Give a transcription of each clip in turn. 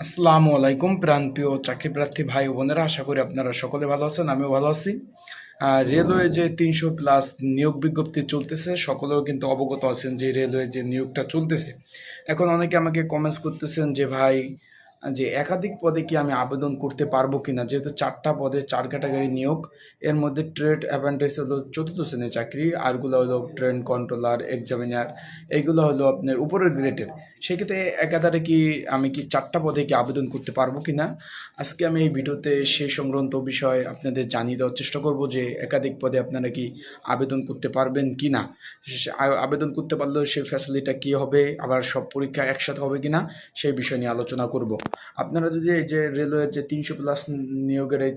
আসসালামু আলাইকুম, প্রাণপ্রিয় চাকরিপ্রার্থী ভাই বোনেরা, আশা করি আপনারা সকলে ভালো আছেন, আমিও ভালো আছি। আর রেলওয়ে যে তিনশো প্লাস নিয়োগ বিজ্ঞপ্তি চলতেছে, সকলেও কিন্তু অবগত আছেন যে রেলওয়ে যে নিয়োগটা চলতেছে। এখন অনেকে আমাকে কমেন্টস করতেছেন যে, ভাই যে একাধিক পদে কি আমি আবেদন করতে পারব কিনা, যেহেতু চারটা পদে চার ক্যাটাগরি নিয়োগ, এর মধ্যে ট্রেড অ্যাডভান্টেজ হলো চতুর্থ শ্রেণির চাকরি আরগুলো হলো ট্রেন কন্ট্রোলার এক্সামিনার এইগুলো হলো আপনার উপরের গ্রেডের সেক্ষেত্রে একাধারে কি আমি কি চারটা পদে কি আবেদন করতে পারব কি না আজকে আমি এই ভিডিওতে সেই সংক্রান্ত বিষয় আপনাদের জানিয়ে দেওয়ার চেষ্টা করব যে একাধিক পদে আপনারা কি আবেদন করতে পারবেন কি না আবেদন করতে পারলেও সেই ফ্যাসিলিটিটা কী হবে, আবার সব পরীক্ষা একসাথে হবে কি না সেই বিষয় নিয়ে আলোচনা করব। আপনারা যদি এই যে রেলওয়ের যে তিনশো প্লাস নিয়োগের এই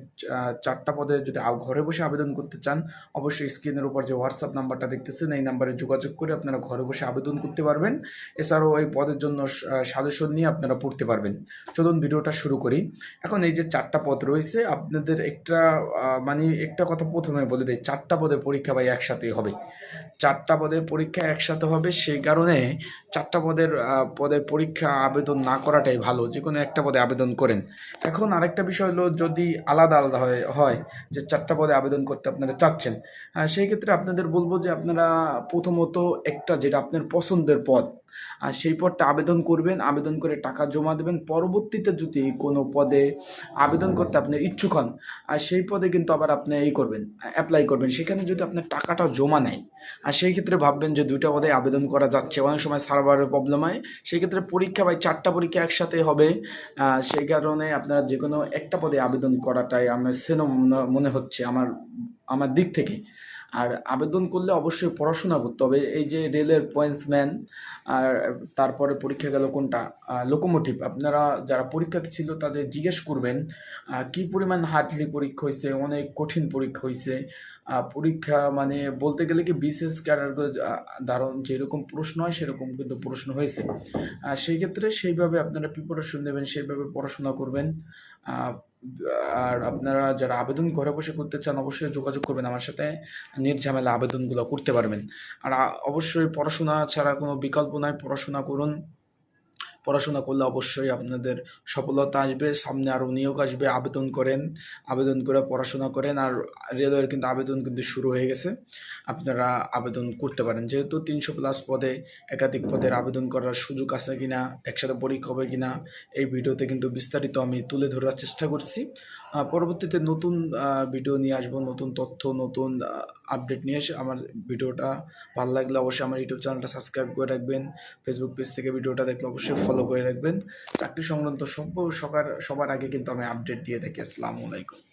চারটা পদে যদি ঘরে বসে আবেদন করতে চান, অবশ্যই স্ক্রিনের উপর যে হোয়াটসঅ্যাপ নাম্বারটা দেখতেছেন, এই নাম্বারে যোগাযোগ করে আপনারা ঘরে বসে আবেদন করতে পারবেন। এছাড়াও এই পদের জন্য সাজেশন নিয়ে আপনারা পড়তে পারবেন। চলুন ভিডিওটা শুরু করি। এখন এই যে চারটা পদ রয়েছে, আপনাদের একটা মানে একটা কথা প্রথমে বলে দেয় চারটা পদে পরীক্ষা ভাই একসাথেই হবে। চারটা পদের পরীক্ষা একসাথে হবে সেই কারণে চারটা পদের পদের পরীক্ষা আবেদন না করাটাই ভালো, যে কোনো একটা পদে আবেদন করেন। এখন আরেকটা বিষয় হলো, যদি আলাদা আলাদা হয় হয় যে চারটা পদে আবেদন করতে আপনারা চাচ্ছেন সেই ক্ষেত্রে আপনাদের বলব যে আপনারা প্রথমত একটা যেটা আপনার পছন্দের পদ আর সেই পদটা আবেদন করবেন, আবেদন করে টাকা জমা দেবেন। পরবর্তীতে যদি কোনো পদে আবেদন করতে আপনার ইচ্ছুক হন, আর সেই পদে কিন্তু আবার আপনি এই করবেন অ্যাপ্লাই করবেন। সেখানে যদি আপনার টাকাটা জমা নেয়, আর সেই ক্ষেত্রে ভাববেন যে দুইটা পদে আবেদন করা যাচ্ছে। অনেক সময় সার্ভারের প্রবলেম হয়। সেই ক্ষেত্রে পরীক্ষা বা চারটা পরীক্ষা একসাথে হবে। সেই কারণে আপনারা যে কোনো একটা পদে আবেদন করাটাই আমার সেন মনে হচ্ছে, আমার আমার দিক থেকে। আর আবেদন করলে অবশ্যই পড়াশোনা করতে হবে। এই যে রেলের পয়েন্টসম্যান আর তারপরে পরীক্ষা গেল কোনটা? লোকোমোটিভ আপনারা যারা পরীক্ষাতে ছিল তাদের জিজ্ঞেস করবেন কি পরিমাণ হার্ডলি পরীক্ষা হয়েছে অনেক কঠিন পরীক্ষা হয়েছে পরীক্ষা মানে বলতে গেলে কি বিশেষ ক্যাডার ধারণ যেরকম প্রশ্ন হয় সেরকম কিন্তু প্রশ্ন হয়েছে। সেই ক্ষেত্রে সেইভাবে আপনারা প্রিপারেশন নেবেন, সেইভাবে পড়াশোনা করবেন। আর আপনারা যারা আবেদন ঘরে বসে করতে চান, অবশ্যই যোগাযোগ করবেন আমার সাথে। নির্ঝামেলা আবেদনগুলো করতে পারবেন। আর অবশ্যই পড়াশোনা ছাড়া কোনো বিকল্প নাই। পড়াশোনা করুন। পড়াশোনা করলে অবশ্যই আপনাদের সফলতা আসবে। সামনে আরও নিয়োগ আসবে, আবেদন করেন। আবেদন করে পড়াশোনা করেন আর রেলওয়ের কিন্তু আবেদন কিন্তু শুরু হয়ে গেছে। আপনারা আবেদন করতে পারেন। যেহেতু তিনশো প্লাস পদে একাধিক পদের আবেদন করার সুযোগ আছে কিনা, একসাথে পরীক্ষা হবে কিনা, এই ভিডিওতে কিন্তু বিস্তারিত আমি তুলে ধরার চেষ্টা করছি। পরবর্তীতে নতুন ভিডিও নিয়ে আসব, নতুন তথ্য, নতুন আপডেট নিয়ে এসে আমার ভিডিওটা ভালো লাগলে অবশ্যই আমার ইউটিউব চ্যানেলটা সাবস্ক্রাইব করে রাখবেন। ফেসবুক পেজ থেকে ভিডিওটা দেখলে অবশ্যই ফলো করে রাখবেন। চাকরি সংক্রান্ত সব সবার সবার আগে কিন্তু আমি আপডেট দিয়ে থাকি। আসসালামু আলাইকুম।